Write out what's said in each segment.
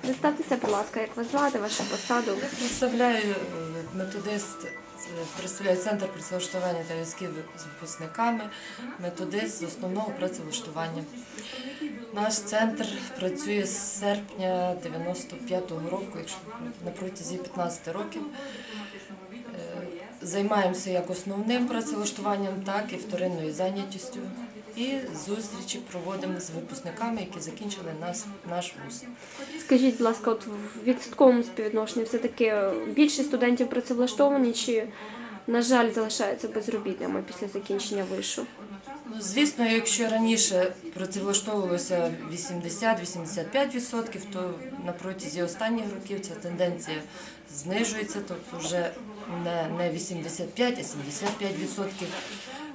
Представтеся, будь ласка, як вас звати, вашу посаду. Представляю е, методист, е, представляю центр працевлаштування та зв'язків з випускниками, методист з основного працевлаштування. Наш центр працює з серпня 95-го року, якщо на протязі 15 років. Е, Займаємося як основним працевлаштуванням, так і вторинною зайнятістю. І зустрічі проводимо з випускниками, які закінчили нас, наш вуз. Скажіть, будь ласка, от в відсотковому співвідношенні все-таки більшість студентів працевлаштовані чи, на жаль, залишаються безробітними після закінчення вишу? Ну, звісно, якщо раніше працевлаштовувалося 80-85%, то на протязі останніх років ця тенденція знижується, тобто вже не, не 85, а 75%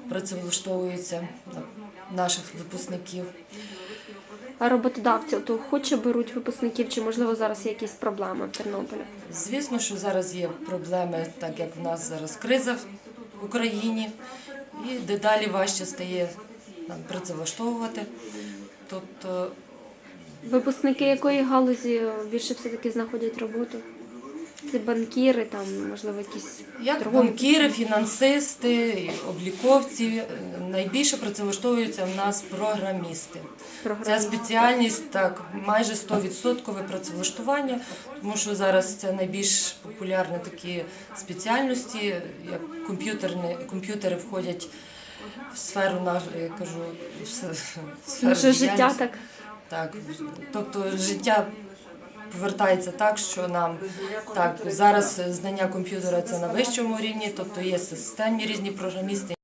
працевлаштовується наших випускників. А роботодавці то охоче беруть випускників, чи можливо зараз є якісь проблеми в Тернополі? Звісно, що зараз є проблеми, так як в нас зараз криза в Україні, і дедалі важче стає нам працевлаштовувати. Тобто Випускники якої галузі більше все-таки знаходять роботу? Це банкіри, там, можливо, якісь Як торгові банкіри, фінансисти, обліковці е, найбільше працевлаштовуються в нас програмісти. Ця спеціальність так майже 100% працевлаштування, тому що зараз це найбільш популярні такі спеціальності, як комп'ютерні комп'ютери входять в сферу нашої, я кажу, в сферу життя так. Так, тобто життя повертається так, що нам так зараз знання комп'ютера це на вищому рівні, тобто є системні різні програмісти.